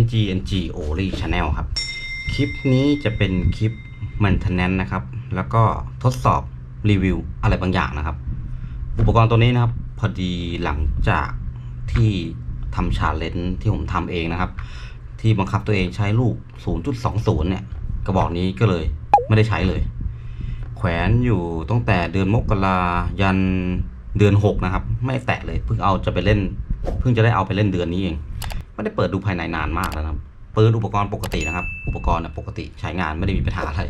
NG NG Only Channel ครับ คลิปนี้จะเป็นคลิป maintenance นะครับ แล้วก็ทดสอบรีวิวอะไรบางอย่างนะครับ อุปกรณ์ตัวนี้นะครับ พอดีหลังจากที่ทำชาเลนจ์ที่ผมทำเองนะครับ ที่บังคับตัวเองใช้ลูก 0.20 เนี่ย กระบอกนี้ก็เลยไม่ได้ใช้เลย แขวนอยู่ตั้งแต่เดือนมกรายันเดือน 6 นะครับ ไม่แตะเลยเพิ่งเอาจะไปเล่น เพิ่งจะได้เอาไปเล่นเดือนนี้เอง ไม่ได้เปิดดูภายในนานมากแล้วนะครับปืนอุปกรณ์ปกตินะครับ อุปกรณ์น่ะปกติใช้งานไม่ได้มีปัญหาอะไร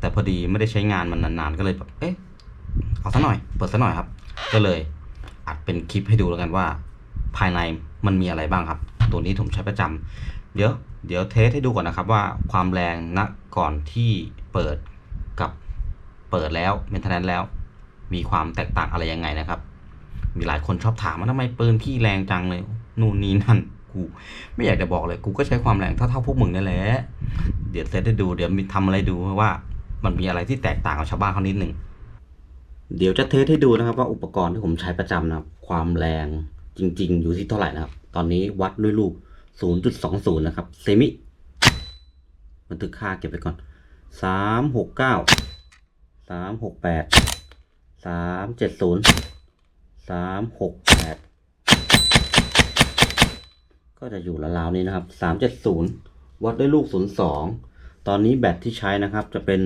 แต่พอดีไม่ได้ใช้งานมันนานๆก็เลยแบบเอ๊ะเอาซะหน่อย เปิดซะหน่อยครับ ก็เลยอัดเป็นคลิปให้ดูแล้วกันว่า ภายในมันมีอะไรบ้างครับ ตัวนี้ผมใช้ประจำเดี๋ยวเดี๋ยวเทสให้ดูก่อนนะครับว่าความแรงณก่อนที่เปิดกับเปิดแล้วเมนเทนแนนแล้ว มีความแตกต่างอะไรยังไงนะครับ มีหลายคนชอบถามว่าทำไมปืนพี่แรงจังเลย นู่นนี่นั่น กูไม่อยากจะบอกเลยกูก็ใช้ความแรงเท่าๆพวกมึงนี่แหละเดี๋ยวเซตให้ดูเดี๋ยวมีทำอะไรดูว่า มันมีอะไรที่แตกต่างกับชาวบ้านเขานิดหนึ่งเดี๋ยวจะเทสให้ดูนะครับ ว่าอุปกรณ์ที่ผมใช้ประจำนะครับ ความแรงจริง ๆ อยู่ที่เท่าไหร่นะครับ ตอนนี้วัดด้วยลูก 0.20 นะครับเซมิบันทึกค่าเก็บไปก่อน 369 368 370 368 ก็จะอยู่ราวๆนี้นะครับ 370 วัดด้วยลูก 02 ตอนนี้แบตที่ใช้นะครับ จะเป็น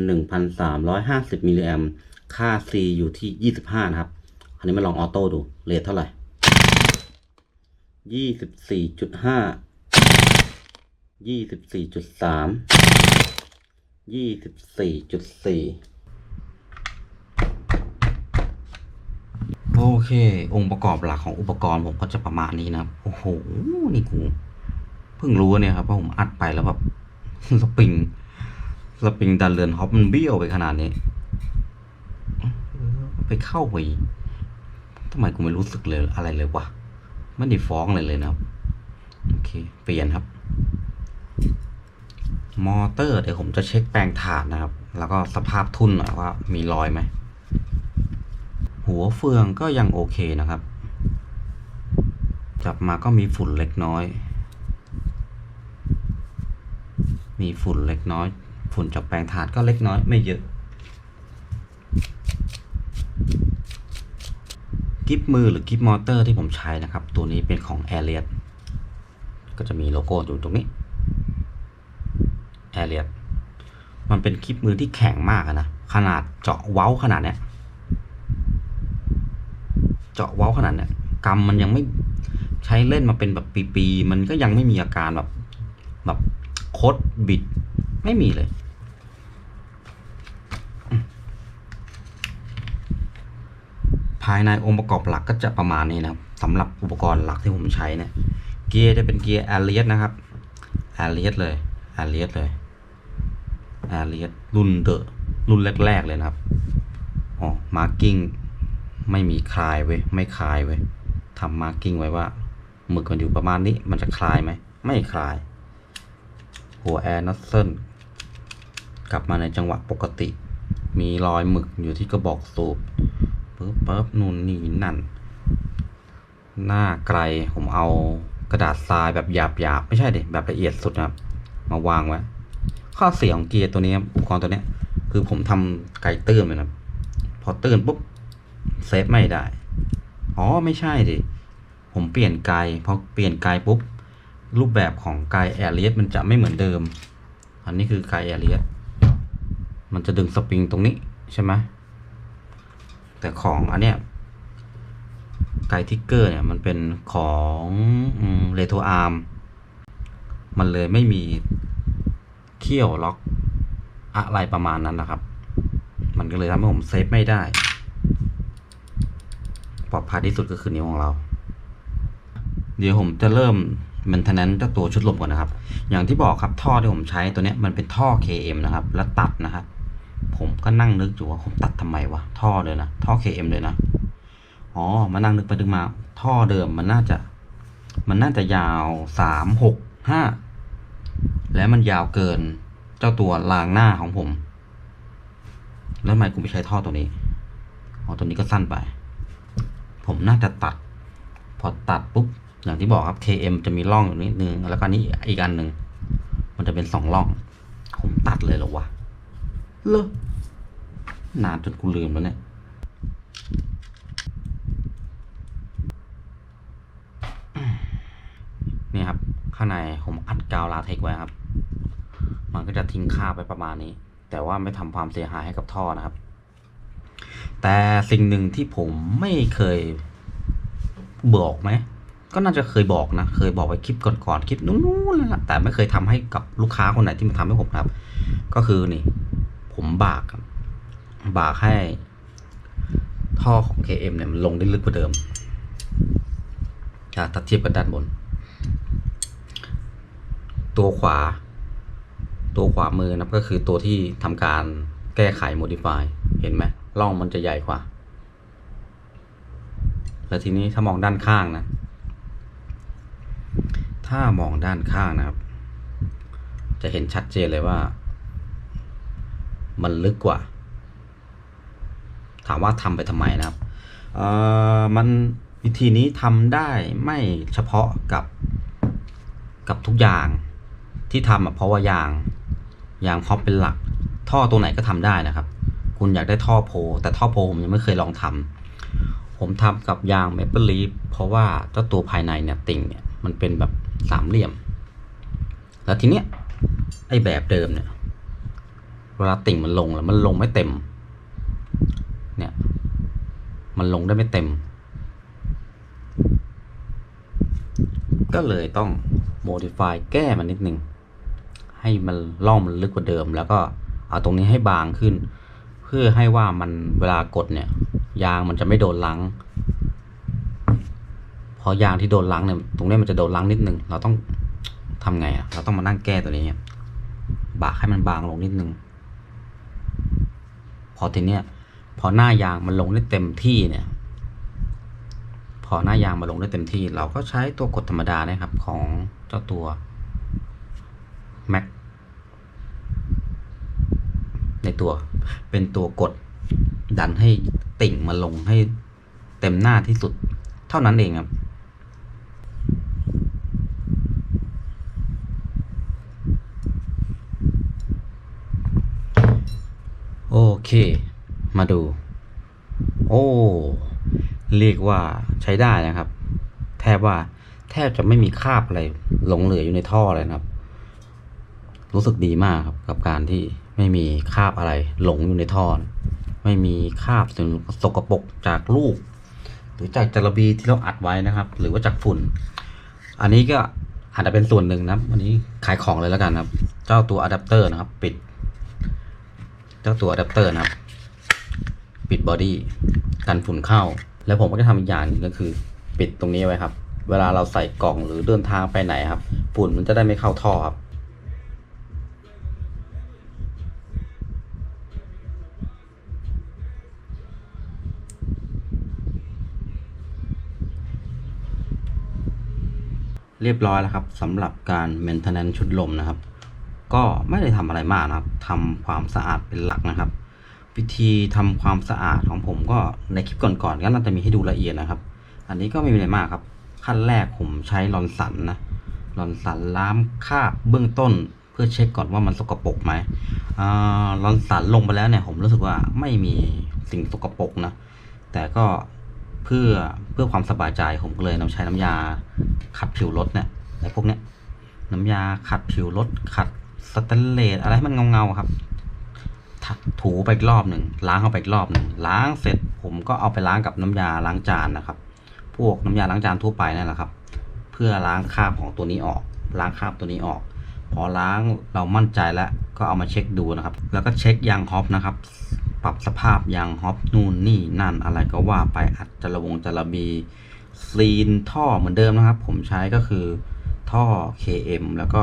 1,350มิลลิแอมค่า C อยู่ที่ 25 นะครับ อันนี้มาลองออโต้ดู เรทเท่าไหร่24.5 24.3 24.4 โอเค องค์ประกอบหลักของอุปกรณ์ผมก็จะประมาณนี้นะครับ โอ้โห นี่กูเพิ่งรู้เนี่ยครับว่าผมอัดไปแล้วแบบสปริงสปริงดันเรือนฮอปมันเบี้ยวไปขนาดนี้ ไปเข้าไปทำไมกูไม่รู้สึกเลยอะไรเลยวะไม่ได้ฟ้องเลยเลยนะครับ โอเค เปลี่ยนครับ มอเตอร์เดี๋ยวผมจะเช็คแปลงถ่านนะครับ แล้วก็สภาพทุ่นหน่อยว่ามีรอยไหม หัวเฟืองก็ยังโอเคนะครับ จับมาก็มีฝุ่นเล็กน้อย มีฝุ่นเล็กน้อย ฝุ่นจากแปลงถ่านก็เล็กน้อยไม่เยอะ กิฟมือหรือกิฟมอเตอร์ที่ผมใช้นะครับ ตัวนี้เป็นของ a i r i a t ก็จะมีโลโก้อยู่ตรงนี้ a i r i a t มันเป็นกิฟมือที่แข็งมากนะ ขนาดเจาะเว้าขนาดเนี้ย เจาะเว้าขนาดเนี้ยกำมันยังไม่ใช้เล่นมาเป็นแบบปีๆมันก็ยังไม่มีอาการแบบแบบโคดบิดไม่มีเลยภายในองค์ประกอบหลักก็จะประมาณนี้นะครับสำหรับอุปกรณ์หลักที่ผมใช้เนี่ย เกียร์จะเป็นเกียร์ a r i a s นะครับ a r i a s เลย a r i a s เลย a r i a s รุ่นเดอะรุ่นแรก ๆ เลยนะครับอ๋อมาร์กิ้ง ไม่มีคลายเว้ยไม่คลายเว้ยทำมาร์กิ้งไว้ว่าหมึกมันอยู่ประมาณนี้มันจะคลายไหมไม่คลาย หัวแอร์นัสเซิลกลับมาในจังหวะปกติ มีรอยหมึกอยู่ที่กระบอกสูบปึ๊บปึ๊บนู่นนี่นั่น หน้าไกลผมเอากระดาษทรายแบบหยาบๆไม่ใช่ดิแบบละเอียดสุดนะครับ มาวางไว้ข้อเสียของเกียร์ตัวนี้อุปกรณ์ตัวนี้คือผมทำไกลตื้นเลยนะพอตื้นปุ๊บ เซฟไม่ได้ อ๋อไม่ใช่ดิ ผมเปลี่ยนไกลพอเปลี่ยนไกลปุ๊บ รูปแบบของไกลแอร์เลียสมันจะไม่เหมือนเดิม อันนี้คือไกลแอร์เลียสมันจะดึงสปริงตรงนี้ใช่ไหมแต่ของอันเนี้ยไกทิกเกอร์เนี่ยมันเป็นของเรโทอาร์มมันเลยไม่มีเขี้ยวล็อกอะไรประมาณนั้นนะครับ มันก็เลยทำให้ผมเซฟไม่ได้ ปลอดภัยที่สุดก็คือนิ้วของเรา เดี๋ยวผมจะเริ่ม maintenance เจ้าตัวชุดลมก่อนนะครับ อย่างที่บอกครับท่อที่ผมใช้ตัวนี้มันเป็นท่อ KM นะครับ แล้วตัดนะครับ ผมก็นั่งนึกอยู่ว่าผมตัดทำไมวะท่อเลยนะท่อ KM เลยนะอ๋อมานั่งนึกไปนึกมา ท่อเดิมมันน่าจะ มันน่าจะยาวสามหกห้าและมันยาวเกินเจ้าตัวรางหน้าของผม แล้วทำไมกูไม่ใช้ท่อตัวนี้ อ๋อ ตัวนี้ก็สั้นไป ผมน่าจะตัด พอตัดปุ๊บ อย่างที่บอกครับ KM จะมีร่องอยู่นิดนึง แล้วก็นี่อีกอันหนึ่ง มันจะเป็นสองร่อง ผมตัดเลยหรอวะเลอะนานจนกูลืมแล้วเนี่ยนี่ครับ ข้างในผมอัดกาวลาเทคไว้ครับ มันก็จะทิ้งค่าไปประมาณนี้ แต่ว่าไม่ทำความเสียหายให้กับท่อนะครับ แต่สิ่งหนึ่งที่ผมไม่เคยบอกไหมก็น่าจะเคยบอกนะ เคยบอกไว้คลิปก่อนๆ คลิปนู้นๆแล้วล่ะแต่ไม่เคยทำให้กับลูกค้าคนไหนที่มาทำให้ผมครับ ก็คือนี่ ผมบากบากให้ ท่อของ KM เนี่ยมันลงได้ลึกกว่าเดิมถ้าเทียบกับด้านบน ตัวขวา ตัวขวามือนับก็คือตัวที่ทำการแก้ไข modify เห็นไหม ร่องมันจะใหญ่กว่า แล้วทีนี้ถ้ามองด้านข้างนะ ถ้ามองด้านข้างนะครับ จะเห็นชัดเจนเลยว่า มันลึกกว่า ถามว่าทำไปทำไมนะครับเอ่อมันวิธีนี้ทำได้ไม่เฉพาะกับกับทุกอย่างที่ทำเพราะว่ายางยางฮอปเป็นหลัก ท่อตัวไหนก็ทำได้นะครับ คุณอยากได้ท่อโพลแต่ท่อโพลผมยังไม่เคยลองทำผมทำกับยางเมเปิลลีฟเพราะว่าเจ้าตัวภายในเนี่ยติ่งเนี่ยมันเป็นแบบสามเหลี่ยม แล้วทีเนี้ยไอแบบเดิมเนี่ยเวลาติ่งมันลงแล้วมันลงไม่เต็ม เนี่ย มันลงได้ไม่เต็ม ก็เลยต้อง modify แก้มันนิดนึง ให้มันล่องมันลึกกว่าเดิม แล้วก็เอาตรงนี้ให้บางขึ้น พื่อให้ว่ามันเวลากดเนี่ย ยางมันจะไม่โดนลังพอยางที่โดนลังเนี่ยตรงนี้มันจะโดนลังนิดนึง เราต้องทำไงอะเราต้องมานั่งแก้ตัวนี้เนี่ยบากให้มันบางลงนิดนึง พอทีเนี้ยพอหน้ายางมันลงได้เต็มที่เนี่ย พอหน้ายางมาลงได้เต็มที่ เราก็ใช้ตัวกดธรรมดานะครับของเจ้าตัว Mac ในตัวเป็นตัวกดดันให้ติ่งมาลงให้เต็มหน้าที่สุด เท่านั้นเองครับ โอเค มาดู โอ้ เรียกว่าใช้ได้นะครับ แทบว่าแทบจะไม่มีคราบอะไรหลงเหลืออยู่ในท่อเลยนะครับ รู้สึกดีมากครับกับการที่ ไม่มีคราบอะไรหลงอยู่ในท่อนไม่มีคราบสิ่งสกปรกจากลูก หรือจากจระบีที่เราอัดไว้นะครับ หรือว่าจากฝุ่น อันนี้ก็อาจจะเป็นส่วนหนึ่งนะครับวันนี้ขายของเลยแล้วกันครับ เจ้าตัวอะแดปเตอร์นะครับ ปิด เจ้าตัวอะแดปเตอร์นะครับ ปิดบอดี้กันฝุ่นเข้า แล้วผมก็จะทำอีกอย่างนึงก็คือ ปิดตรงนี้ไว้ครับ เวลาเราใส่กล่องหรือเดินทางไปไหนครับ ฝุ่นมันจะได้ไม่เข้าท่อครับ เรียบร้อยแล้วครับสำหรับการ maintenance ชุดลมนะครับ ก็ไม่ได้ทำอะไรมากนะครับทำความสะอาดเป็นหลักนะครับ วิธีทำความสะอาดของผมก็ในคลิปก่อนๆก็น่าจะมีให้ดูละเอียดนะครับ อันนี้ก็ไม่มีอะไรมากครับ ขั้นแรกผมใช้ลอนสันนะลอนสันล้างคราบเบื้องต้น เพื่อเช็คก่อนว่ามันสกปรกไหมอ่าลอนสันลงไปแล้วเนี่ยผมรู้สึกว่าไม่มีสิ่งสกปรกนะแต่ก็ เพื่อเพื่อความสบายใจผมก็เลยนำใช้น้ำยาขัดผิวรถเนี่ยไอ้พวกเนี้ยน้ำยาขัดผิวรถขัดสแตนเลสอะไรให้มันเงาๆครับถูไปอีกรอบหนึ่งล้างเข้าไปอีกรอบหนึ่งล้างเสร็จผมก็เอาไปล้างกับน้ำยาล้างจานนะครับ พวกน้ำยาล้างจานทั่วไปนั่นแหละครับ เพื่อล้างคราบของตัวนี้ออก ล้างคราบตัวนี้ออก พอล้างเรามั่นใจแล้วก็เอามาเช็คดูนะครับ แล้วก็เช็คยางฮอปนะครับ ปรับสภาพยางฮอปนู่นนี่นั่นอะไรก็ว่าไปอัดจระวงจระบีซีนท่อเหมือนเดิมนะครับ ผมใช้ก็คือท่อ KM แล้วก็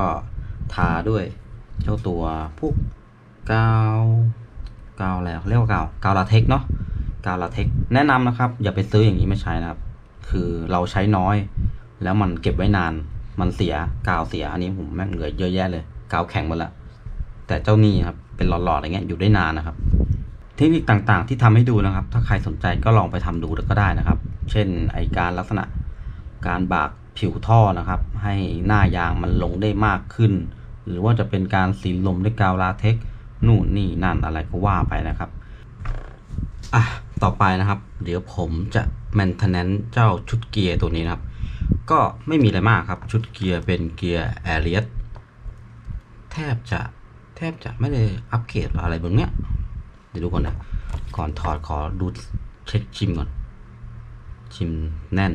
ทาด้วยเจ้าตัวพวกกาวกาวอะไรเขาเรียกว่ากาวกาวลาเทคเนาะกาวลาเทคแนะนำนะครับ อย่าไปซื้ออย่างนี้ไมาใช้นะครับ คือเราใช้น้อย แล้วมันเก็บไว้นานมันเสียกาวเสียอันนี้ผมแม่งเหลือเยอะแยะเลยกาวแข็งหมดละแต่เจ้านี่ครับเป็นหลอดๆอะไรเงี้ยอยู่ได้นานนะครับ ทคนิคต่างๆ ที่ทำให้ดูนะครับ ถ้าใครสนใจก็ลองไปทำดูก็ได้นะครับ เช่นไอการลักษณะการบากผิวท่อนะครับ ให้หน้ายางมันลงได้มากขึ้น หรือว่าจะเป็นการสีลมด้วยกาวลาเท็กนู่นนี่นั่นอะไรก็ว่าไปนะครับอะต่อไปนะครับ เดี๋ยวผมจะ maintenance เจ้าชุดเกียร์ตัวนี้นะครับ ก็ไม่มีอะไรมากครับชุดเกียร์เป็นเกียร์แอเรียสแทบจะแทบจะไม่ได้อัปเกรดอะไรบนเนี้ย เดี๋ยวดูก่อนนะ ก่อนถอดขอดูเช็คชิมก่อน ชิมแน่น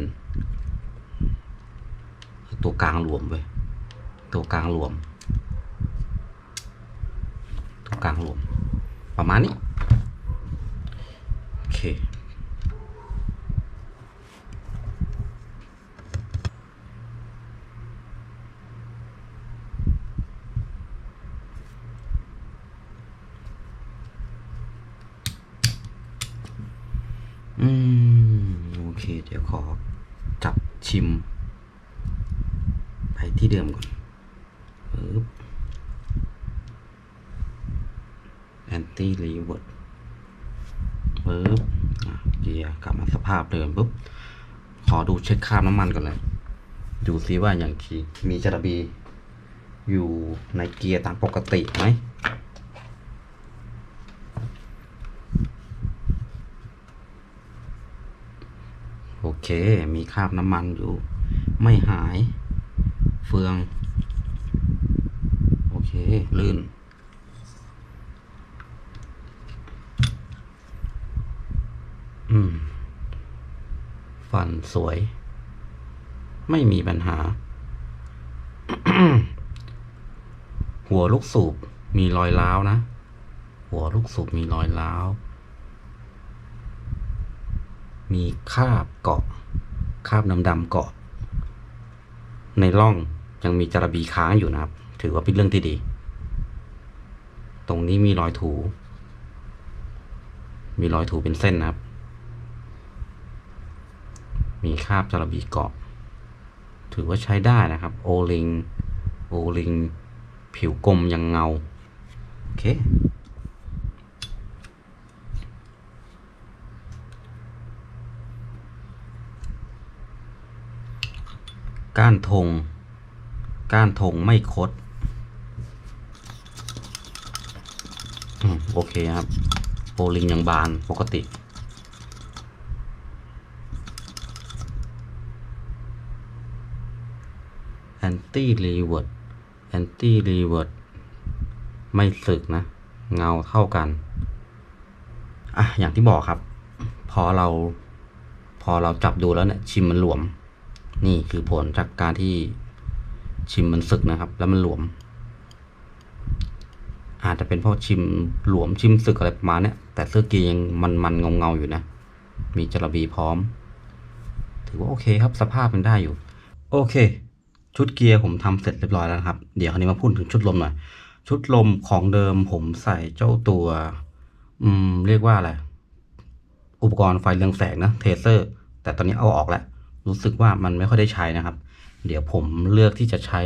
ตัวกลางรวมเว้ยตัวกลางรวม ตัวกลางรวม ประมาณนี้ โอเค อืม โอเค เดี๋ยว ขอจับชิม ไปที่เดิมก่อนปึ๊บ anti revert ปึ๊บเกียร์กลับมาสภาพเดิมปุ๊บ ขอดูเช็คคราบน้ำมันก่อนเลยดูซิว่าอย่างที่มีจระบีอยู่ในเกียร์ตามปกติไหม โอ เค มีคราบน้ำมันอยู่ ไม่หาย เฟือง โอเค ลื่น อืม ฟันสวย ไม่มีปัญหา หัวลูกสูบมีรอยร้าวนะ หัวลูกสูบมีรอยร้าวมีคาบเกาะ คราบดำๆเกาะ ในร่องยังมีจระบีค้างอยู่นะครับ ถือว่าเป็นเรื่องที่ดี ตรงนี้มีรอยถู มีรอยถูเป็นเส้นนะครับ มีคราบจระบีเกาะ ถือว่าใช้ได้นะครับ โอลิง โอลิง ผิวกลมยังเงา โอเค ก้านธง ก้านธงไม่คดโอเคครับโอลิงยังบานปกติ แอนตี้รีเวิร์ดแอนตี้รีเวิร์ดไม่สึกนะ เงาเท่ากัน อะ อย่างที่บอกครับ พอเรา พอเราจับดูแล้วเนี่ย ชิมมันหลวม นี่คือผลจากการที่ชิมมันสึกนะครับ แล้วมันหลวม อาจจะเป็นเพราะชิมหลวมชิมสึกอะไรประมาณเนี้ยแต่เสื้อกียังมันมันเงาเงาอยู่นะ มีจระบีพร้อม ถือว่าโอเคครับสภาพมันได้อยู่ โอเค ชุดเกียร์ผมทำเสร็จเรียบร้อยแล้วครับ เดี๋ยวคราวนี้มาพูดถึงชุดลมหน่อย ชุดลมของเดิมผมใส่เจ้าตัว อืม เรียกว่าอะไรอุปกรณ์ไฟเรืองแสงนะเทเซอร์ แต่ตอนนี้เอาออกแล้ว รู้สึกว่ามันไม่ค่อยได้ใช้นะครับ เดี๋ยวผมเลือกที่จะใช้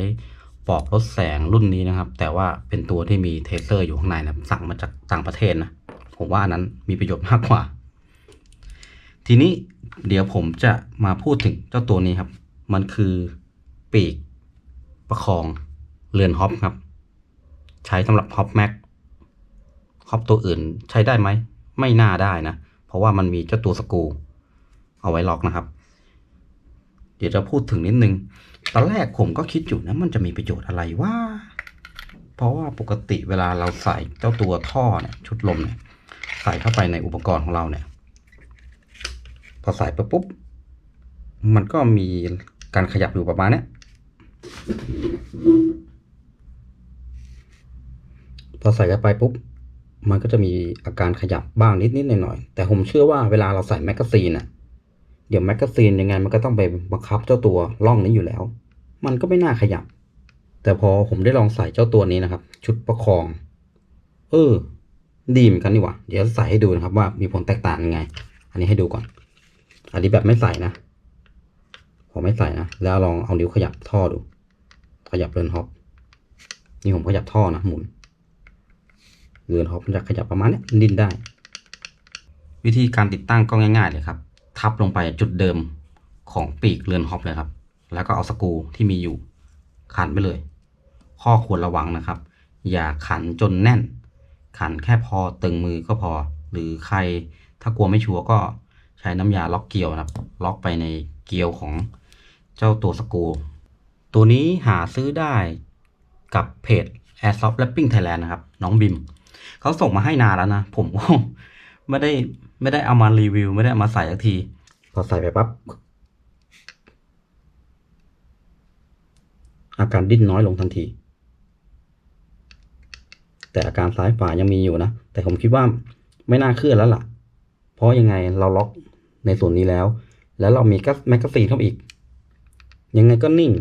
ปลอกลดแสงรุ่นนี้นะครับ แต่ว่าเป็นตัวที่มีเทเซอร์อยู่ข้างในนะสั่งมาจากต่างประเทศนะผมว่าอันนั้นมีประโยชน์มากกว่า ทีนี้เดี๋ยวผมจะมาพูดถึงเจ้าตัวนี้ครับ มันคือปีกประคองเรือนฮอปครับ ใช้สำหรับฮอปแม็กฮอปตัวอื่นใช้ได้ไหม ไม่น่าได้นะ เพราะว่ามันมีเจ้าตัวสกูเอาไว้ล็อกนะครับ เดี๋ยวจะพูดถึงนิดนึง ตอนแรกผมก็คิดอยู่นะมันจะมีประโยชน์อะไรว่า เพราะว่าปกติเวลาเราใส่เจ้าตัวท่อเนี่ยชุดลมเนี่ยใส่เข้าไปในอุปกรณ์ของเราเนี่ย พอใส่ไปปุ๊บ มันก็มีการขยับอยู่ประมาณเนี้ยพอใส่เข้าไปปุ๊บ มันก็จะมีอาการขยับบ้างนิดๆหน่อยๆแต่ผมเชื่อว่าเวลาเราใส่แมกกาซีนอะ เดี๋ยวแมกกาซีนยังไงมันก็ต้องไปบังคับเจ้าตัวร่องนี้อยู่แล้ว มันก็ไม่น่าขยับ แต่พอผมได้ลองใส่เจ้าตัวนี้นะครับ ชุดประคอง เออ ดีเหมือนกันนี่หว่าเดี๋ยวใส่ให้ดูนะครับว่ามีผลแตกต่างยังไง อันนี้ให้ดูก่อน อันนี้แบบไม่ใส่นะผมไม่ใส่นะ แล้วลองเอานิ้วขยับท่อดู ขยับเรือนฮอปนี่ผมขยับท่อนะหมุนเรือนฮอปมันจะขยับประมาณนี้ดิ้นได้ วิธีการติดตั้งก็ง่ายๆเลยครับ ทับลงไปจุดเดิมของปีกเรือนฮอปเลยครับ แล้วก็เอาสกูที่มีอยู่ขันไปเลย ข้อควรระวังนะครับ อย่าขันจนแน่น ขันแค่พอตึงมือก็พอ หรือใครถ้ากลัวไม่ชัวร์ก็ใช้น้ำยาล็อกเกี่ยวนะครับ ล็อกไปในเกี่ยวของเจ้าตัวสกู ตัวนี้หาซื้อได้กับเพจ Airsoft Wrapping Thailand นะครับ น้องบิม เขาส่งมาให้นานแล้วนะ ผมก็ไม่ได้ ไม่ได้เอามารีวิว ไม่ได้เอามาใส่สักที พอใส่ไปปั๊บอาการดิ้นน้อยลงทันที แต่อาการซ้ายฝ่ายังมีอยู่นะ แต่ผมคิดว่าไม่น่าเคลื่อนแล้วล่ะ เพราะยังไงเราล็อกในส่วนนี้แล้ว แล้วเรามีกัแมกกาซีนเข้าอีก ยังไงก็นิ่ง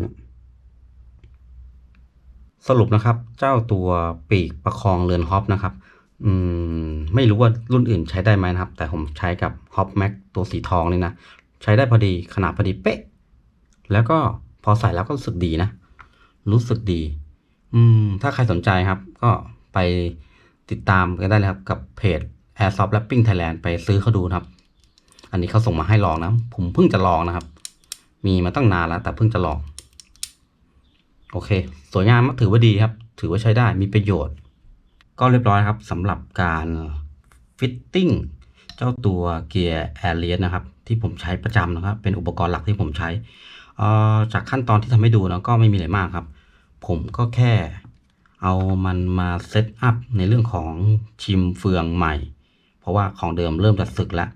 สรุปนะครับ เจ้าตัวปีกประคองเรือนฮอปนะครับ อืมไม่รู้ว่ารุ่นอื่นใช้ได้ไหมนะครับ แต่ผมใช้กับฮอปแม็กตัวสีทองนี่นะ ใช้ได้พอดีขนาดพอดีเป๊ะ แล้วก็พอใส่แล้วก็รู้สึกดีนะ รู้สึกดี อืม ถ้าใครสนใจครับ ก็ไปติดตามกันได้เลยครับกับเพจ Airsoft Rapping Thailand ไปซื้อเขาดูครับ อันนี้เขาส่งมาให้ลองนะ ผมเพิ่งจะลองนะครับ มีมาตั้งนานแล้ว แต่เพิ่งจะลอง โอเค สวยงามมากถือว่าดีครับ ถือว่าใช้ได้มีประโยชน์ ก็เรียบร้อยครับสำหรับการฟิตติ้งเจ้าตัวเกียร์แอร์เลียนนะครับ ที่ผมใช้ประจำนะครับ เป็นอุปกรณ์หลักที่ผมใช้จากขั้นตอนที่ทำให้ดูนะก็ไม่มีอะไรมากครับ ผมก็แค่เอามันมาเซตอัพในเรื่องของชิมเฟืองใหม่ เพราะว่าของเดิมเริ่มจะสึกแล้ว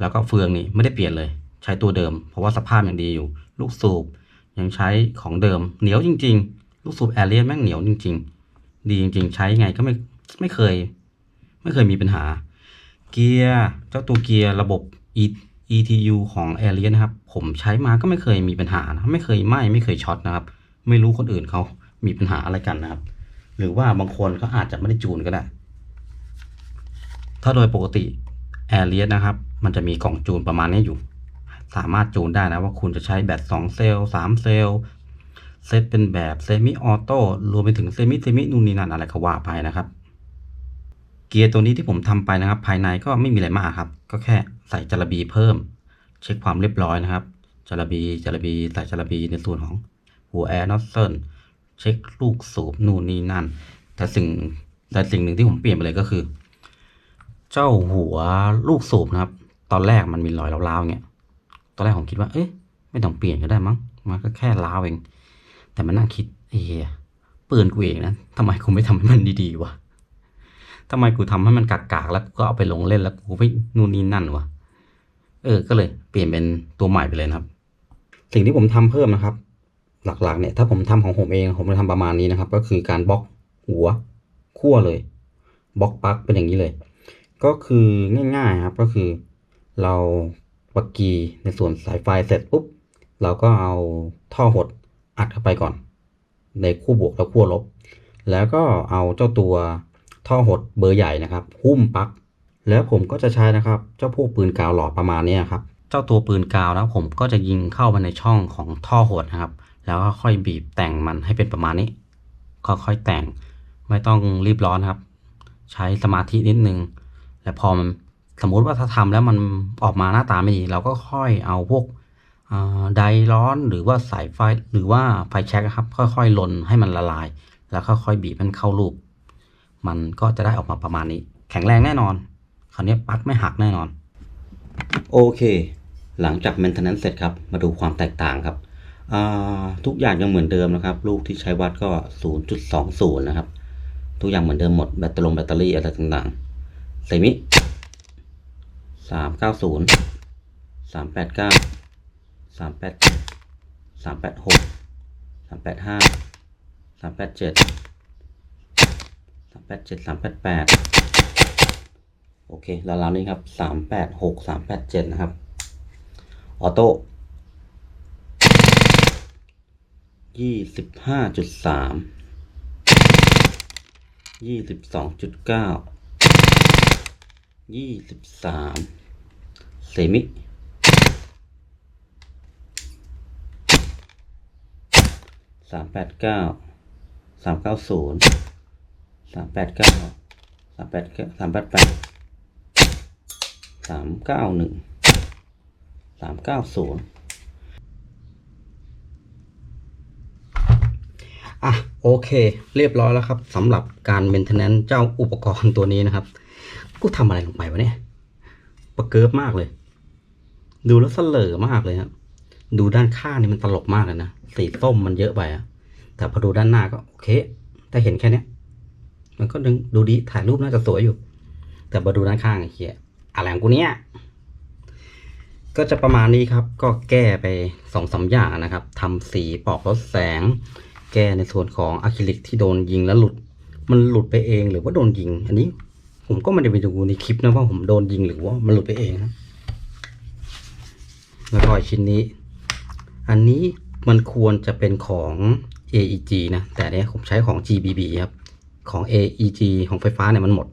แล้วก็เฟืองนี่ไม่ได้เปลี่ยนเลย ใช้ตัวเดิม เพราะว่าสภาพยังดีอยู่ ลูกสูบยังใช้ของเดิมเหนียวจริง ๆ ลูกสูบแอร์เลียนแม่งเหนียวจริง ๆ ดีจริง ๆ ใช้ไงก็ไม่ ไม่เคย ไม่เคยมีปัญหา เกียร์เจ้าตัวเกียร์ระบบ E T U ของ a r i a นะครับ ผมใช้มาก็ไม่เคยมีปัญหานะไม่เคยไหม้ไม่เคยช็อตนะครับ ไม่รู้คนอื่นเขามีปัญหาอะไรกันนะครับ หรือว่าบางคนก็อาจจะไม่ได้จูนก็ได้ ถ้าโดยปกติ a r i a นะครับ มันจะมีกล่องจูนประมาณนี้อยู่ สามารถจูนได้นะว่าคุณจะใช้แบต2เซลล์3เซลล์เซตเป็นแบบเซมิออโต้รวมไปถึงเซมิเซมินู่นนี่นั่นอะไรก็ว่าไปนะครับ เกียร์ตัวนี้ที่ผมทำไปนะครับ ภายในก็ไม่มีอะไรมากครับ ก็แค่ใส่จารบีเพิ่ม เช็คความเรียบร้อยนะครับจารบีจารบีใส่จารบีในส่วนของหัวแอร์นอตเซิลเช็คลูกสูบนู่นนี่นั่น แต่สิ่งแต่สิ่งหนึ่งที่ผมเปลี่ยนไปเลยก็คือ เจ้าหัวลูกสูบนะครับ ตอนแรกมันมีรอยร้าวๆเงี้ยตอนแรกผมคิดว่า เอ๊ะไม่ต้องเปลี่ยนก็ได้มั้งมันก็แค่ร้าวเอง แต่มันน่าคิดเอ๊ะปืนกูเองนะทำไมกูไม่ทำให้มันดีๆวะ ทำไมกูทำให้มันกากๆแล้วก็เอาไปลงเล่นแล้วกูไม่นู่นนี่นั่นวะเออ ก็เลยเปลี่ยนเป็นตัวใหม่ไปเลยนะครับ สิ่งที่ผมทำเพิ่มนะครับ หลักๆเนี่ย ถ้าผมทำของผมเองผมจะทำประมาณนี้นะครับ ก็คือการบล็อกหัวขั้วเลยบล็อกปักเป็นอย่างนี้เลย ก็คือง่ายๆครับก็คือ เราปักกีในส่วนสายไฟเสร็จปุ๊บเราก็เอาท่อหดอัดเข้าไปก่อน ในคู่บวกและคู่ลบ แล้วก็เอาเจ้าตัว ท่อหดเบอร์ใหญ่นะครับ หุ้มปักแล้วผมก็จะใช้นะครับ เจ้าพวกปืนกาวหลอดประมาณนี้ครับ เจ้าตัวปืนกาวนะผมก็จะยิงเข้ามาในช่องของท่อหดนะครับ แล้วก็ค่อยบีบแต่งมันให้เป็นประมาณนี้ ค่อยๆแต่ง ไม่ต้องรีบร้อนครับ ใช้สมาธินิดนึง และพอมันสมมติว่าถ้าทำแล้วมันออกมาหน้าตาไม่ดี เราก็ค่อยเอาพวกไดร้อนหรือว่าสายไฟหรือว่าไฟแช็กครับ ค่อยๆลนให้มันละลาย แล้วค่อยๆบีบมันเข้ารูป มันก็จะได้ออกมาประมาณนี้ แข็งแรงแน่นอน คราวนี้ปลั๊กไม่หักแน่นอน โอเค หลังจาก maintenance เสร็จครับ มาดูความแตกต่างครับ ทุกอย่างยังเหมือนเดิมนะครับ ลูกที่ใช้วัดก็ 0.20 นะครับ ทุกอย่างเหมือนเดิมหมด แบตเตอรี่แบตเตอรี่อะไรต่างๆเซมิสามเก้าศูนย์386แปดเก้ามแปดเจ็ดสามแปดแปดโอเคราวนี้ครับสามแปดหกสามแปดเจ็ดนะครับ ออโต้ยี่สิบห้าจุดสามยี่สิบสองจุดเก้ายี่สิบสามเซมิสามแปดเก้าสามเก้าศูนย์ สามแปดเก้าสามแปดสามแปดแปดสามเก้าหนึ่งสามเก้าศูนย์อะโอเค เรียบร้อยแล้วครับสำหรับการเมนเทนแนนเจ้าอุปกรณ์ตัวนี้นะครับ กูทำอะไรลงไปวะเนี่ยประเกิบมากเลย ดูแล้วเสลอมากเลยครับดูด้านข้างนี่มันตลกมากเลยนะสีส้มมันเยอะไปอะแต่พอดูด้านหน้าก็โอเค แต่เห็นแค่นี้ มันก็ดึงดูดีถ่ายรูปน่าจะสวยอยู่ แต่พอดูด้านข้างไอ้เหี้ยอะไรของกูเนี่ยก็จะประมาณนี้ครับ ก็แก้ไปสองสามอย่างนะครับทำสีปอกลดแสง แก้ในส่วนของอะคริลิกที่โดนยิงแล้วหลุด มันหลุดไปเองหรือว่าโดนยิง อันนี้ ผมก็ไม่ได้ไปดูในคลิปนะว่าผมโดนยิงหรือว่ามันหลุดไปเองนะแล้วก็อีกชิ้นนี้ อันนี้มันควรจะเป็นของ AEG นะ แต่เนี่ยผมใช้ของ GBB ครับ ของ AEG ของไฟฟ้าเนี่ยมันหมด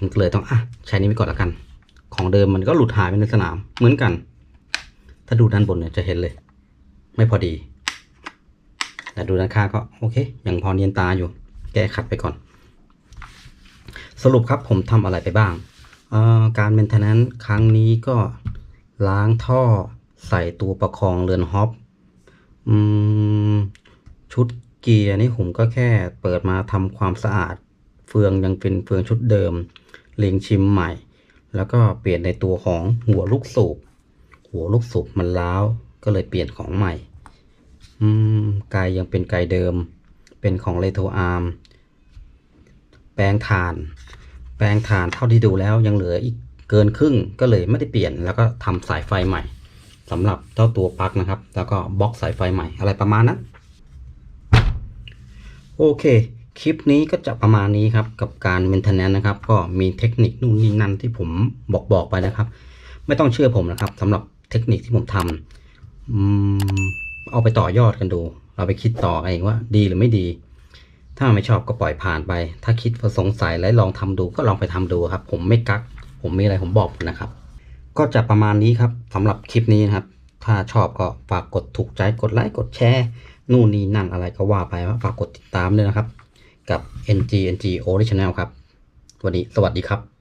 มก็เลยต้องอะใช้นี้ไปก่อนล้วกัน ของเดิมมันก็หลุดหายไปในสนามเหมือนกัน ถ้าดูด้านบนเนี่ยจะเห็นเลย ไม่พอดี แต่ดูด้านข้างก็โอเคยังพอเนียนตาอยู่ แก้ขัดไปก่อน สรุปครับผมทำอะไรไปบ้างอ่อการเมนเทนแนนครั้งนี้ก็ล้างท่อใส่ตัวประคองเรือนฮอปชุด กียร์นี่ผมก็แค่เปิดมาทำความสะอาด เฟืองยังเป็นเฟืองชุดเดิม เล็งชิมใหม่ แล้วก็เปลี่ยนในตัวของหัวลูกสูบ หัวลูกสูบมันล้าวก็เลยเปลี่ยนของใหม่ อืมไกยังเป็นไกเดิม เป็นของเลโทอาร์ม แปลงถ่าน แปลงถ่านเท่าที่ดูแล้วยังเหลืออีกเกินครึ่งก็เลยไม่ได้เปลี่ยนแล้วก็ทำสายไฟใหม่สำหรับเจ้าตัวปลั๊กนะครับ แล้วก็บล็อกสายไฟใหม่อะไรประมาณนั้น โอเค คลิปนี้ก็จะประมาณนี้ครับ กับการ maintenance นะครับ ก็มีเทคนิคนู่นนี่นั่นที่ผมบอกบอกไปนะครับ ไม่ต้องเชื่อผมนะครับสำหรับเทคนิคที่ผมทำเอาไปต่อยอดกันดู เราไปคิดต่อเองว่าดีหรือไม่ดี ถ้าไม่ชอบก็ปล่อยผ่านไป ถ้าคิดสงสัยและลองทำดูก็ลองไปทำดูครับ ผมไม่กัก ผมมีอะไรผมบอกนะครับ ก็จะประมาณนี้ครับสำหรับคลิปนี้นะครับ ถ้าชอบก็ฝากกดถูกใจกดไลค์กดแชร์ นู่นนี่นั่นอะไรก็ว่าไปว่าฝากกดติดตามด้วยนะครับ กับ NG NG Original ครับ วันนี้สวัสดีครับ